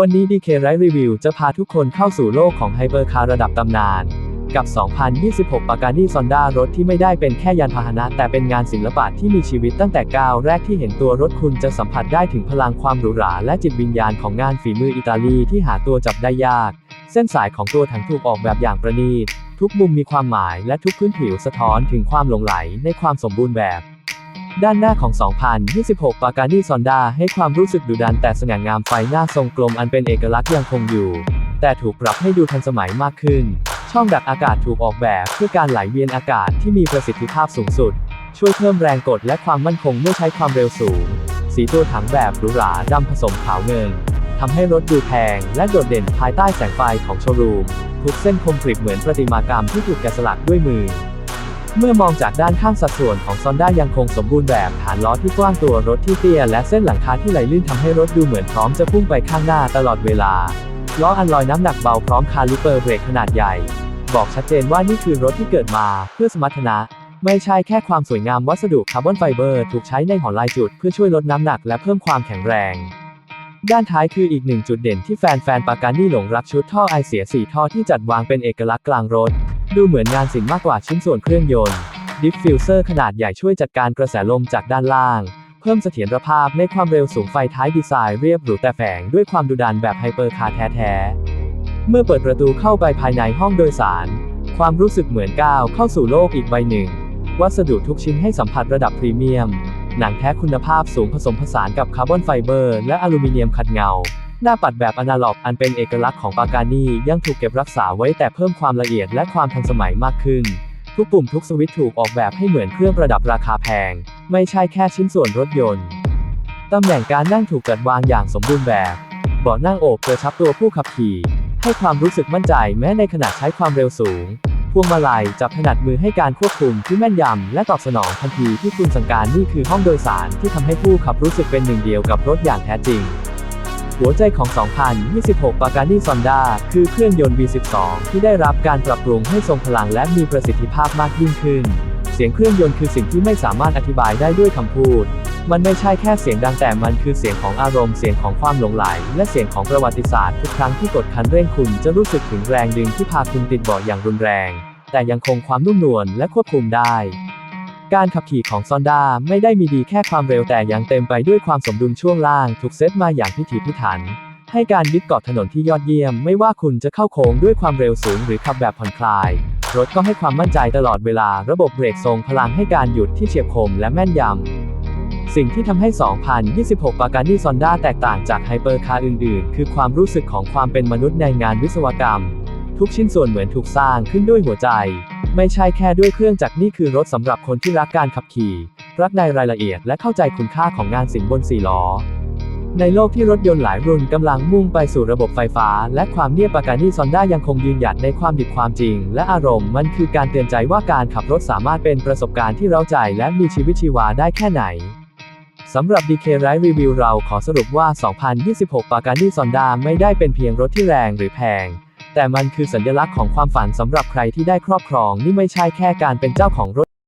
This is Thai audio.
วันนี้ DK Ride Review จะพาทุกคนเข้าสู่โลกของไฮเปอร์คาร์ระดับตำนาน กับ 2026 ปากานี่ซอนด้ารถที่ไม่ได้เป็นแค่ยานพาหนะ แต่เป็นงานศิลปะที่มีชีวิตตั้งแต่ก้าวแรกที่เห็นตัวรถคุณจะสัมผัสได้ถึงพลังความหรูหราและจิตวิญญาณของงานฝีมืออิตาลีที่หาตัวจับได้ยาก เส้นสายของตัวถังถูกออกแบบอย่างประณีต ทุกมุมมีความหมายและทุกพื้นผิวสะท้อนถึงความหลงไหลในความสมบูรณ์แบบ ด้านหน้าของ 2026 ปากานีซอนดาให้ความรู้สึกดุดันแต่สง่างามไฟหน้าทรงกลมอันเป็นเอกลักษณ์ยังคงอยู่ แต่ถูกปรับให้ดูทันสมัยมากขึ้น ช่องดักอากาศถูกออกแบบเพื่อการไหลเวียนอากาศที่มีประสิทธิภาพสูงสุด ช่วยเพิ่มแรงกดและความมั่นคงเมื่อใช้ความเร็วสูง สีตัวถังแบบหรูหราดำผสมขาวเงินทำให้รถดูแพง และโดดเด่นภายใต้แสงไฟของโชว์รูมทุกเส้นคมกริบเหมือนประติมากรรมที่ถูกแกะสลักด้วยมือ เมื่อมองจากด้านข้างสัดส่วนของซอนด้ายังคงสมบูรณ์แบบฐานล้อที่กว้างตัวรถที่เตี้ยและเส้นหลังคาที่ไหลลื่นทำให้รถดูเหมือนพร้อมจะพุ่งไปข้างหน้าตลอดเวลา ล้ออันลอยน้ำหนักเบาพร้อมคาลิเปอร์เบรกขนาดใหญ่ บอกชัดเจนว่านี่คือรถที่เกิดมาเพื่อสมรรถนะ ไม่ใช่แค่ความสวยงามวัสดุคาร์บอนไฟเบอร์ถูกใช้ในหอลายจุดเพื่อช่วยลดน้ำหนักและเพิ่มความแข็งแรงด้านท้ายคืออีกหนึ่งจุดเด่นที่แฟนๆ ปากานี่หลงรักชุดท่อไอเสียสี่ท่อที่จัดวางเป็นเอกลักษณ์กลางรถ ดูเหมือนงานศิลป์มากกว่าชิ้นส่วนเครื่องยนต์ ดิฟฟิวเซอร์ขนาดใหญ่ช่วยจัดการกระแสลมจากด้านล่าง เพิ่มเสถียรภาพในความเร็วสูงไฟท้ายดีไซน์เรียบหรูแต่แฝงด้วยความดุดันแบบไฮเปอร์คาร์แท้ๆ เมื่อเปิดประตูเข้าไปภายในห้องโดยสาร ความรู้สึกเหมือนก้าวเข้าสู่โลกอีกใบหนึ่ง วัสดุทุกชิ้นให้สัมผัสระดับพรีเมียม หนังแท้คุณภาพสูงผสมผสานกับคาร์บอนไฟเบอร์และอลูมิเนียมขัดเงา หน้าปัดแบบอนาล็อกอันเป็นเอกลักษณ์ของปากานี่ยังถูกเก็บรักษาไว้แต่เพิ่มความละเอียดและความทันสมัยมากขึ้น ทุกปุ่มทุกสวิตช์ถูกออกแบบให้เหมือนเครื่องประดับราคาแพง ไม่ใช่แค่ชิ้นส่วนรถยนต์ ตำแหน่งการนั่งถูกจัดวางอย่างสมบูรณ์แบบเบาะนั่งโอบกระชับตัวผู้ขับขี่ ให้ความรู้สึกมั่นใจแม้ในขณะใช้ความเร็วสูงพวงมาลัยจับถนัดมือให้การควบคุมที่แม่นยำและตอบสนองทันทีที่คุณสั่งการนี่คือห้องโดยสารที่ทำให้ผู้ขับรู้สึกเป็นหนึ่งเดียวกับรถอย่างแท้จริง หัวใจของ 2026 ปากานี่ซอนด้าคือเครื่องยนต์ V12 ที่ได้รับการปรับปรุงให้ทรงพลังและมีประสิทธิภาพมากยิ่งขึ้น เสียงเครื่องยนต์คือสิ่งที่ไม่สามารถอธิบายได้ด้วยคำพูด มันไม่ใช่แค่เสียงดังแต่มันคือเสียงของอารมณ์ เสียงของความหลงไหล และเสียงของประวัติศาสตร์ทุกครั้งที่กดคันเร่งคุณจะรู้สึกถึงแรงดึงที่พาคุณติดเบาะอย่างรุนแรง แต่ยังคงความนุ่มนวลและควบคุมได้ การขับขี่ของซอนด้าไม่ได้มีดีแค่ความเร็วแต่ยังเต็มไปด้วยความสมดุลช่วงล่างถูกเซตมาอย่างพิถีพิถัน ให้การยึดเกาะถนนที่ยอดเยี่ยม ไม่ว่าคุณจะเข้าโค้งด้วยความเร็วสูงหรือขับแบบผ่อนคลาย รถก็ให้ความมั่นใจตลอดเวลาระบบเบรกทรงพลังให้การหยุดที่เฉียบคมและแม่นยำ สิ่งที่ทำให้ 2026 ปากานี่ซอนด้าแตกต่างจากไฮเปอร์คาร์อื่นๆ คือความรู้สึกของความเป็นมนุษย์ในงานวิศวกรรม ทุกชิ้นส่วนเหมือนถูกสร้างขึ้นด้วยหัวใจ ไม่ใช่แค่ด้วยเครื่องจักรนี่คือรถสำหรับคนที่รักการขับขี่ รักในรายละเอียดและเข้าใจคุณค่าของงานศิลป์บนสี่ล้อ ในโลกที่รถยนต์หลายรุ่นกำลังมุ่งไปสู่ระบบไฟฟ้า และความเงียบปากานี่ซอนด้ายังคงยืนหยัดในความดิบความจริง และอารมณ์มันคือการเตือนใจว่าการขับรถสามารถเป็นประสบการณ์ที่เร้าใจและมีชีวิตชีวาได้แค่ไหนสำหรับ DK Ride Review เราขอสรุปว่า 2026 ปากานี่ซอนด้าไม่ได้เป็นเพียงรถที่แรงหรือแพง แต่มันคือสัญลักษณ์ของความฝันสำหรับใครที่ได้ครอบครองนี่ไม่ใช่แค่การเป็นเจ้าของรถ